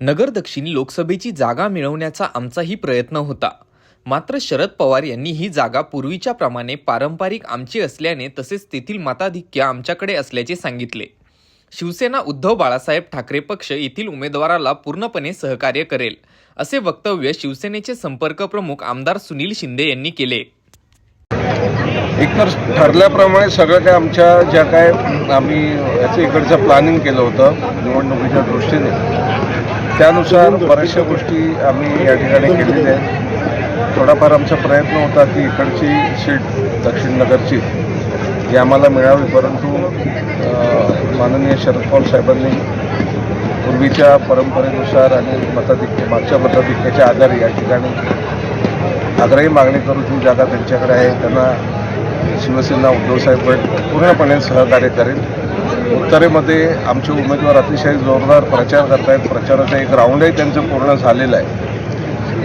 नगर दक्षिण लोकसभेची जागा मिळवण्याचा आमचाही प्रयत्न होता. मात्र शरद पवार यांनी ही जागा पूर्वीच्या प्रमाणे पारंपरिक आमची असल्याने तसेच तेथील मताधिक्य आमच्याकडे असल्याचे सांगितले. शिवसेना उद्धव बाळासाहेब ठाकरे पक्ष येथील उमेदवाराला पूर्णपणे सहकार्य करेल असे वक्तव्य शिवसेनेचे संपर्क प्रमुख आमदार सुनील शिंदे यांनी केले. एकतर ठरल्याप्रमाणे सगळं काय आमच्या ज्या काय आम्ही याचं इकडचं प्लॅनिंग केलं होतं निवडणुकीच्या दृष्टीने. त्यानुसार बऱ्याचशा गोष्टी आम्ही या ठिकाणी केलेल्या आहेत. थोडाफार आमचा प्रयत्न होता की इकडची सीट दक्षिण नगरची ही आम्हाला मिळावी परंतु माननीय शरद पवार साहेबांनी पूर्वीच्या परंपरेनुसार आणि मताधिक्य मागच्या मताधिक्याच्या आधारे या ठिकाणी आग्रही मागणी करून ही जागा त्यांच्याकडे आहे त्यांना शिवसेना उद्धवसाहेब गट पूर्णपणे सहकार्य करेल. उत्तरेमध्ये आमचे उमेदवार अतिशय जोरदार प्रचार करत आहेत प्रचाराचं एक राऊंडही त्यांचं पूर्ण झालेलं आहे.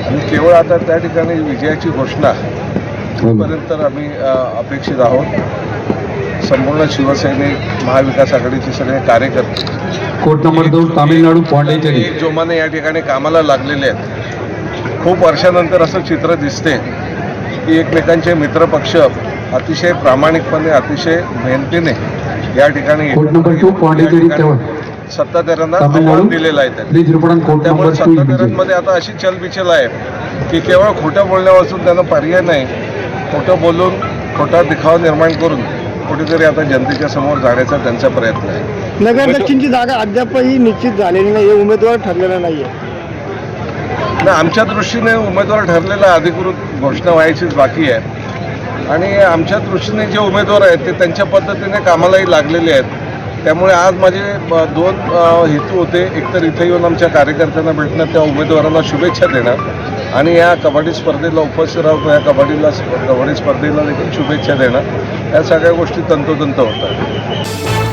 आणि केवळ आता त्या ठिकाणी विजयाची घोषणा होईपर्यंत आम्ही अपेक्षित आहोत. संपूर्ण शिवसैनिक महाविकास आघाडीचे सगळे कार्यकर्ते. कोर्ट नंबर दोन तामिळनाडू पॉंडिचेरी. एक जोमाने या ठिकाणी कामाला लागलेले आहेत. खूप वर्षानंतर असं चित्र दिसते की एकमेकांचे मित्रपक्ष अतिशय प्रामाणिकपणे अतिशय मेहनतीने या ठिकाणी सत्ताधाऱ्यांना आव्हान दिलेलं आहे त्यामुळे सत्ताधाऱ्यांमध्ये आता अशी चलबिचल आहे की केवळ खोटं बोलण्यापासून त्यांना पर्याय नाही खोटं बोलून खोटा दिखावा निर्माण करून कुठेतरी आता जनतेच्या समोर जाण्याचा त्यांचा प्रयत्न आहे. नगर दक्षिणची जागा अद्यापही निश्चित झालेली नाही उमेदवार ठरलेला नाहीये. नाही आमच्या दृष्टीने उमेदवार ठरलेला अधिकृत घोषणा व्हायचीच बाकी आहे. आणि आमच्या दृष्टीने जे उमेदवार आहेत ते त्यांच्या पद्धतीने कामालाही लागलेले आहेत. त्यामुळे आज माझे ब- दोन हेतू होते. एकतर इथे येऊन आमच्या कार्यकर्त्यांना भेटणं त्या उमेदवाराला शुभेच्छा देणं आणि या कबड्डी स्पर्धेला उपस्थित राहून या कबड्डीला कबड्डी स्पर्धेला देखील शुभेच्छा देणं. या सगळ्या गोष्टी तंतोतंत होतात.